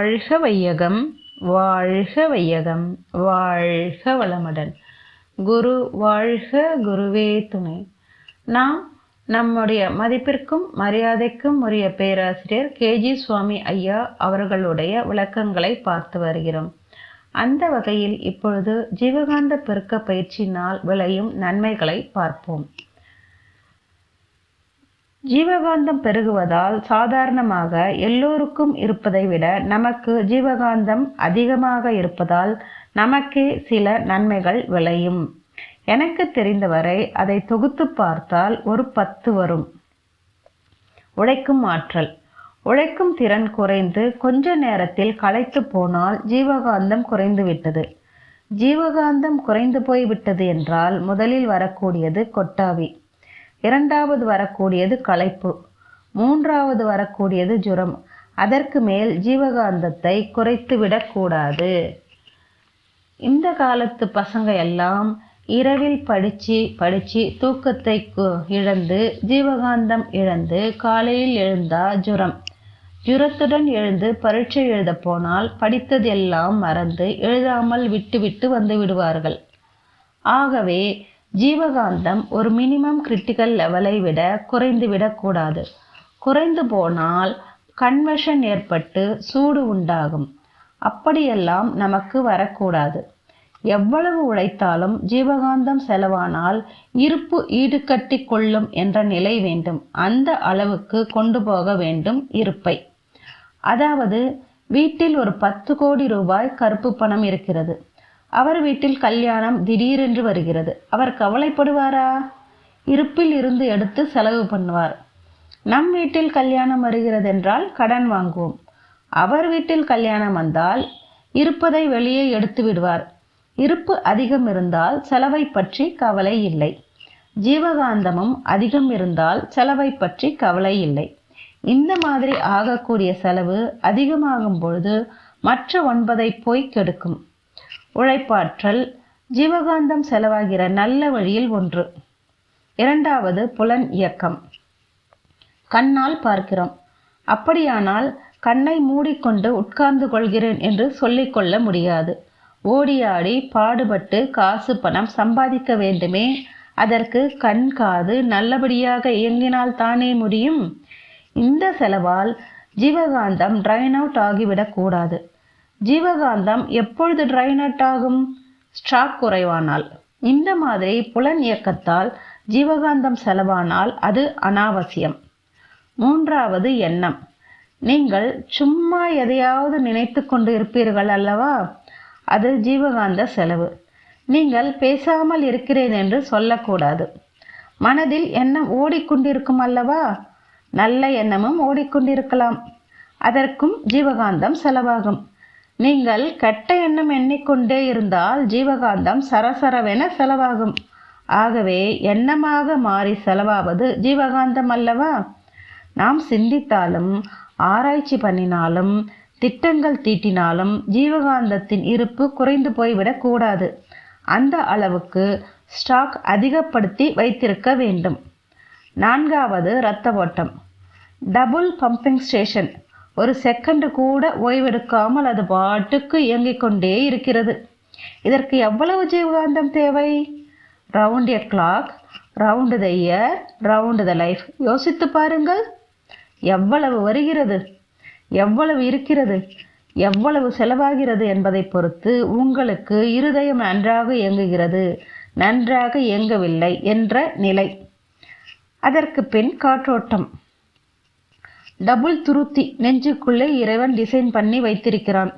வாழ்க வையகம் வாழ்க வையகம் வாழ்க வளமுடன். குரு வாழ்க குருவே துணை. நாம் நம்முடைய மதிப்பிற்கும் மரியாதைக்கும் உரிய பேராசிரியர் கேஜி சுவாமி ஐயா அவர்களுடைய விளக்கங்களை பார்த்து வருகிறோம். அந்த வகையில் இப்பொழுது ஜீவகாந்த பெருக்க பயிற்சியினால் விளையும் நன்மைகளை பார்ப்போம். ஜீவகாந்தம் பெருகுவதால் சாதாரணமாக எல்லோருக்கும் இருப்பதை விட நமக்கு ஜீவகாந்தம் அதிகமாக இருப்பதால் நமக்கே சில நன்மைகள் விளையும். எனக்கு தெரிந்தவரை அதை தொகுத்து பார்த்தால் ஒரு பத்து வரும். உழைக்கும் ஆற்றல். உழைக்கும் திறன் குறைந்து கொஞ்ச நேரத்தில் களைத்து போனால் ஜீவகாந்தம் குறைந்து விட்டது ஜீவகாந்தம் குறைந்து போய்விட்டது என்றால் முதலில் வரக்கூடியது கொட்டாவி. இரண்டாவது வரக்கூடியது களைப்பு. மூன்றாவது வரக்கூடியது ஜுரம். அதற்கு மேல் ஜீவகாந்தத்தை குறைத்து விடக்கூடாது இந்த காலத்து பசங்க எல்லாம் இரவில் படித்து படித்து தூக்கத்தை இழந்து ஜீவகாந்தம் இழந்து காலையில் எழுந்தா ஜுரம். ஜுரத்துடன் எழுந்து பரீட்சை எழுத போனால் படித்ததெல்லாம் மறந்து எழுதாமல் விட்டுவிட்டு வந்து விடுவார்கள். ஆகவே ஜீவகாந்தம் ஒரு மினிமம் கிரிட்டிக்கல் லெவலை விட குறைந்து விடக்கூடாது. குறைந்து போனால் கன்வர்ஷன் ஏற்பட்டு சூடு உண்டாகும். அப்படியெல்லாம் நமக்கு வரக்கூடாது. எவ்வளவு உழைத்தாலும் ஜீவகாந்தம் செலவானால் இருப்பு ஈடுகட்டி கொள்ளும் என்ற நிலை வேண்டும். அந்த அளவுக்கு கொண்டு போக வேண்டும் இருப்பை. அதாவது வீட்டில் ஒரு பத்து கோடி ரூபாய் கருப்பு பணம் இருக்கிறது. அவர் வீட்டில் கல்யாணம் திடீரென்று வருகிறது. அவர் கவலைப்படுவாரா? இருப்பில் இருந்து எடுத்து செலவு பண்ணுவார். நம் வீட்டில் கல்யாணம் வருகிறது என்றால் கடன் வாங்குவோம். அவர் வீட்டில் கல்யாணம் வந்தால் இருப்பதை வெளியே எடுத்து விடுவார். இருப்பு அதிகம் இருந்தால் செலவை பற்றி கவலை இல்லை. ஜீவகாந்தமும் அதிகம் இருந்தால் செலவை பற்றி கவலை இல்லை. இந்த மாதிரி ஆகக்கூடிய செலவு அதிகமாகும் பொழுது மற்ற ஒன்பதை போய் கெடுக்கும். உழைப்பாற்றல் ஜீவகாந்தம் செலவாகிற நல்ல வழியில் ஒன்று. இரண்டாவது புலன் இயக்கம். கண்ணால் பார்க்கிறோம். அப்படியானால் கண்ணை மூடிக்கொண்டு உட்கார்ந்து கொள்கிறேன் என்று சொல்லிக்கொள்ள முடியாது. ஓடியாடி பாடுபட்டு காசு பணம் சம்பாதிக்க வேண்டுமே. அதற்கு கண் காது நல்லபடியாக இயங்கினால் தானே முடியும்? இந்த செலவால் ஜீவகாந்தம் ட்ரைன் அவுட் ஆகிவிடக்கூடாது ஜீவகாந்தம் எப்பொழுது ட்ரைனட் ஆகும்? ஸ்டாக் குறைவானால். இந்த மாதிரி புலன் இயக்கத்தால் ஜீவகாந்தம் செலவானால் அது அனாவசியம். மூன்றாவது எண்ணம். நீங்கள் சும்மா எதையாவது நினைத்து கொண்டு இருப்பீர்கள் அல்லவா? அது ஜீவகாந்த செலவு. நீங்கள் பேசாமல் இருக்கிறேன் என்று சொல்லக்கூடாது. மனதில் எண்ணம் ஓடிக்கொண்டிருக்கும் அல்லவா? நல்ல எண்ணமும் ஓடிக்கொண்டிருக்கலாம். அதற்கும் ஜீவகாந்தம் செலவாகும். நீங்கள் கெட்ட எண்ணம் எண்ணிக்கொண்டே இருந்தால் ஜீவகாந்தம் சரசரவென செலவாகும். ஆகவே எண்ணமாக மாறி செலவாவது ஜீவகாந்தம் அல்லவா? நாம் சிந்தித்தாலும் ஆராய்ச்சி பண்ணினாலும் திட்டங்கள் தீட்டினாலும் ஜீவகாந்தத்தின் இருப்பு குறைந்து போய்விடக்கூடாது அந்த அளவுக்கு ஸ்டாக் அதிகப்படுத்தி வைத்திருக்க வேண்டும். நான்காவது இரத்த ஓட்டம். Double pumping station. ஒரு செகண்ட் கூட ஓய்வெடுக்காமல் அது பாட்டுக்கு இயங்கிக் கொண்டே இருக்கிறது. இதற்கு எவ்வளவு ஜீவகாந்தம் தேவை? Round a clock round the year round the life யோசித்து பாருங்கள். எவ்வளவு வருகிறது? எவ்வளவு இருக்கிறது? எவ்வளவு செலவாகிறது என்பதை பொறுத்து உங்களுக்கு இருதயம் நன்றாக இயங்குகிறது நன்றாக இயங்கவில்லை என்ற நிலை. அதற்கு பின் காற்றோட்டம். டபுள் துருத்தி நெஞ்சுக்குள்ளே இறைவன் டிசைன் பண்ணி வைத்திருக்கிறான்.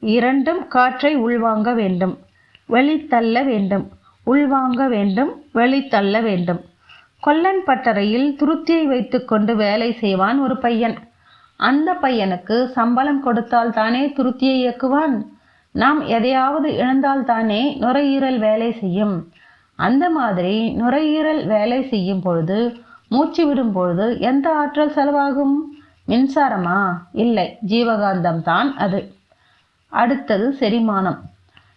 இரண்டும் காற்றை உள்வாங்க வேண்டும். வெளித்தள்ள வேண்டும். உள்வாங்க வேண்டும். வெளித்தள்ள வேண்டும். கொல்லன் பட்டறையில் துருத்தியை வைத்துக்கொண்டு வேலை செய்வான் ஒரு பையன். அந்த பையனுக்கு சம்பளம் கொடுத்தால் தானே துருத்தியை இயக்குவான்? நாம் எதையாவது இழந்தால் தானே நுரையீரல் வேலை செய்யும். அந்த மாதிரி நுரையீரல் வேலை செய்யும் பொழுது மூச்சு விடும் பொழுது எந்த ஆற்றல் செலவாகும்? மின்சாரமா? இல்லை. ஜீவகாந்தம் தான் அது. அடுத்தது செரிமானம்.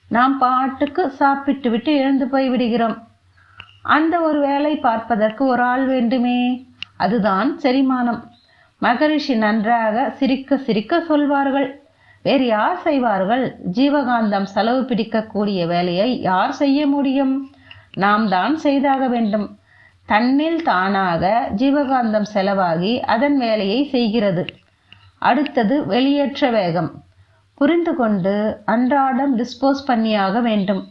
நாம் பாட்டுக்கு சாப்பிட்டு விட்டு எழுந்து போய் விடுகிறோம். அந்த ஒரு வேலை பார்ப்பதற்கு ஒரு ஆள் வேண்டுமே. அதுதான் செரிமானம். மகரிஷி நன்றாக சிரிக்க சிரிக்க சொல்வார்கள். வேறு யார் செய்வார்கள்? ஜீவகாந்தம் செலவு பிடிக்கக்கூடிய வேலையை யார் செய்ய முடியும்? நாம் தான் செய்தாக வேண்டும். தன்னில் தானாக ஜீவகாந்தம் செலவாகி அதன் வேலையை செய்கிறது. அடுத்தது வெளியேற்ற வேகம். புரிந்து கொண்டு அன்றாடம் டிஸ்போஸ் பண்ணியாக வேண்டும்.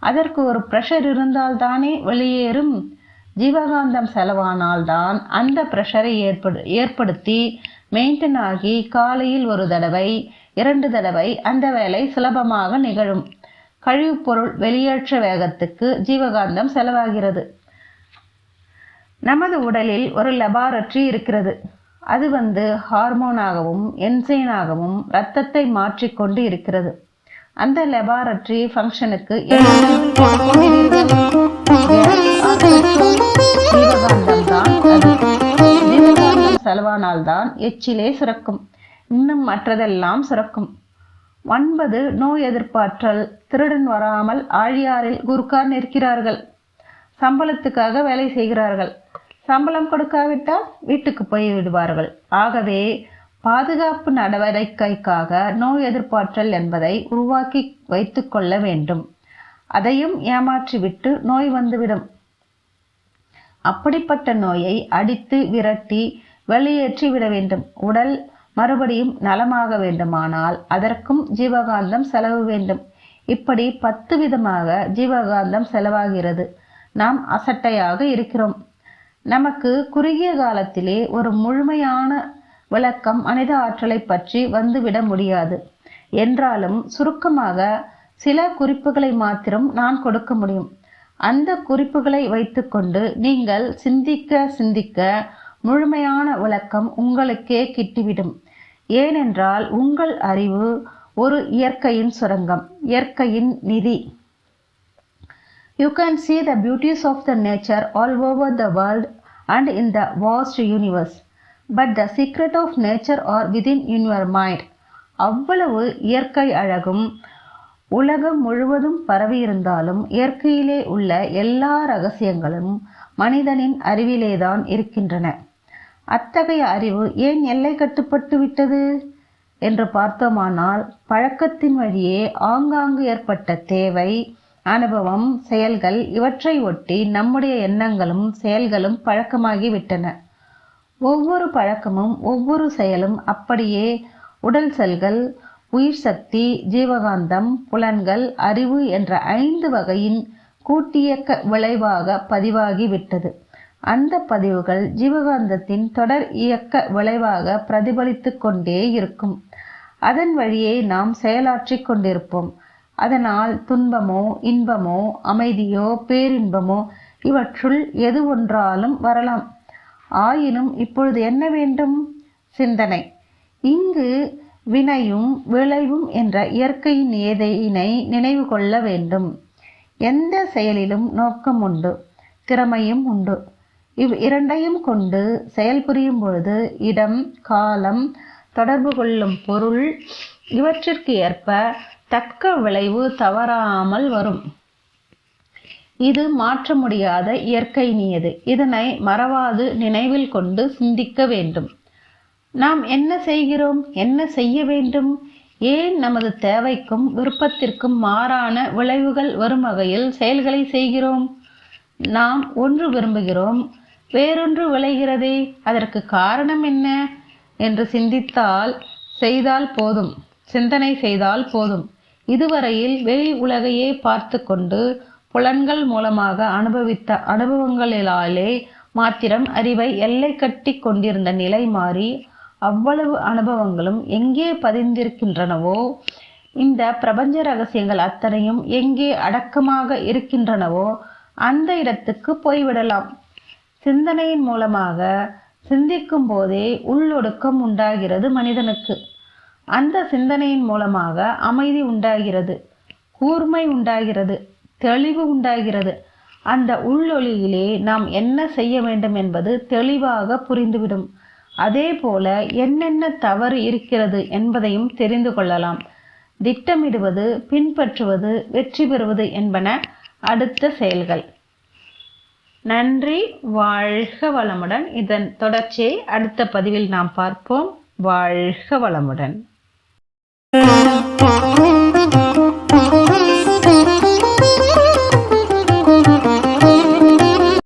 அதற்கு ஒரு ப்ரெஷர் இருந்தால்தானே வெளியேறும். ஜீவகாந்தம் செலவானால்தான் அந்த ப்ரெஷரை ஏற்படு ஏற்படுத்தி மெயின்டைன் ஆகி காலையில் ஒரு தடவை இரண்டு தடவை அந்த வேலை சுலபமாக நிகழும். கழிவுப்பொருள் வெளியேற்ற வேகத்துக்கு ஜீவகாந்தம் செலவாகிறது. நமது உடலில் ஒரு லெபாரட்டரி இருக்கிறது. அது வந்து ஹார்மோனாகவும் என்சைனாகவும் ரத்தத்தை மாற்றிக்கொண்டு இருக்கிறது. அந்த லெபாரட்டரி ஃபங்க்ஷனுக்கு செலவானால் தான் எச்சிலே சுரக்கும். இன்னும் மற்றதெல்லாம் சுரக்கும். ஒன்பது நோய் எதிர்ப்பாற்றல் திருடன் வராமல் ஆழியாரில் குருக்கார் நிற்கிறார்கள். சம்பளத்துக்காக வேலை செய்கிறார்கள். சம்பளம் கொடுக்காவிட்டால் வீட்டுக்கு போய் விடுவார்கள். ஆகவே பாதுகாப்பு நடவடிக்கைக்காக நோய் எதிர்ப்பாற்றல் என்பதை உருவாக்கி வைத்து கொள்ள வேண்டும். அதையும் ஏமாற்றிவிட்டு நோய் வந்துவிடும். அப்படிப்பட்ட நோயை அடித்து விரட்டி வெளியேற்றி விட வேண்டும். உடல் மறுபடியும் நலமாக வேண்டுமானால் அதற்கும் ஜீவகாந்தம் செலவு வேண்டும். இப்படி பத்து விதமாக ஜீவகாந்தம் செலவாகிறது. நாம் அசட்டையாக இருக்கிறோம். நமக்கு குறுகிய காலத்திலே ஒரு முழுமையான விளக்கம் மனித ஆற்றலை பற்றி வந்துவிட முடியாது. என்றாலும் சுருக்கமாக சில குறிப்புகளை மாத்திரம் நான் கொடுக்க முடியும். அந்த குறிப்புகளை வைத்துக்கொண்டு நீங்கள் சிந்திக்க சிந்திக்க முழுமையான விளக்கம் உங்களுக்கே கிட்டிவிடும். ஏனென்றால் உங்கள் அறிவு ஒரு இயற்கையின் சுரங்கம் இயற்கையின் நிதி. You can see the beauties of the nature all over the world and in the vast universe. But the secret of nature are within in your mind அவ்வளவு இயற்கை அழகும் உலகம் முழுவதும் பரவியிருந்தாலும் இயற்கையிலே உள்ள எல்லா ரகசியங்களும் மனிதனின் அறிவிலேதான் இருக்கின்றன. அத்தகைய அறிவு ஏன் எல்லை கட்டுப்பட்டு விட்டது? என்று பார்த்தோமானால் பழக்கத்தின் வழியே ஆங்காங்கு ஏற்பட்ட தேவை அனுபவம் செயல்கள் இவற்றை ஒட்டி நம்முடைய எண்ணங்களும் செயல்களும் பழக்கமாகிவிட்டன. ஒவ்வொரு பழக்கமும் ஒவ்வொரு செயலும் அப்படியே உடல் செல்கள் உயிர் சக்தி ஜீவகாந்தம் புலன்கள் அறிவு என்ற ஐந்து வகையின் கூட்டியக்க விளைவாக பதிவாகிவிட்டது. அந்த பதிவுகள் ஜீவகாந்தத்தின் தொடர் இயக்க விளைவாக பிரதிபலித்து கொண்டே இருக்கும். அதன் வழியே நாம் செயலாற்றிக் கொண்டிருப்போம். அதனால் துன்பமோ இன்பமோ அமைதியோ பேரின்பமோ இவற்றுள் எது ஒன்றாலும் வரலாம். ஆயினும் இப்பொழுது என்ன வேண்டும்? சிந்தனை. இங்கு வினையும் விளைவும் என்ற இயற்கையின் ஏதையினை நினைவு கொள்ள வேண்டும். எந்த செயலிலும் நோக்கம் உண்டு திறமையும் உண்டு. இவ் இரண்டையும் கொண்டு செயல்புரியும் பொழுது இடம் காலம் தொடர்பு கொள்ளும் பொருள் இவற்றிற்கு ஏற்ப தக்க விளைவு தவறாமல் வரும். இது மாற்ற முடியாத இயற்கை நியது. இதனை மறவாது நினைவில் கொண்டு சிந்திக்க வேண்டும். நாம் என்ன செய்கிறோம்? என்ன செய்ய வேண்டும்? ஏன் நமது தேவைக்கும் விருப்பத்திற்கும் மாறான விளைவுகள் வரும் வகையில் செயல்களை செய்கிறோம்? நாம் ஒன்று விரும்புகிறோம். வேறொன்று விளைகிறதே. அதற்கு காரணம் என்ன? என்று சிந்தித்தால் செய்தால் போதும். சிந்தனை செய்தால் போதும். இதுவரையில் வெளி உலகையே பார்த்து கொண்டு புலன்கள் மூலமாக அனுபவித்த அனுபவங்களிலாலே மாத்திரம் அறிவை எல்லை கட்டி கொண்டிருந்த நிலை மாறி அவ்வளவு அனுபவங்களும் எங்கே பதிந்திருக்கின்றனவோ இந்த பிரபஞ்ச ரகசியங்கள் அத்தனையும் எங்கே அடக்கமாக இருக்கின்றனவோ அந்த இடத்துக்கு போய்விடலாம். சிந்தனையின் மூலமாக சிந்திக்கும் போதே உள்ளொடுக்கம் உண்டாகிறது மனிதனுக்கு. அந்த சிந்தனையின் மூலமாக அமைதி உண்டாகிறது கூர்மை உண்டாகிறது தெளிவு உண்டாகிறது. அந்த உள்ளொளியிலே நாம் என்ன செய்ய வேண்டும் என்பது தெளிவாக புரிந்துவிடும். அதே போல என்னென்ன தவறு இருக்கிறது என்பதையும் தெரிந்து கொள்ளலாம். திட்டமிடுவது பின்பற்றுவது வெற்றி பெறுவது என்பன அடுத்த செயல்கள். நன்றி. வாழ்க வளமுடன். இதன் தொடர்ச்சியை அடுத்த பதிவில் நாம் பார்ப்போம். வாழ்க வளமுடன். Oh.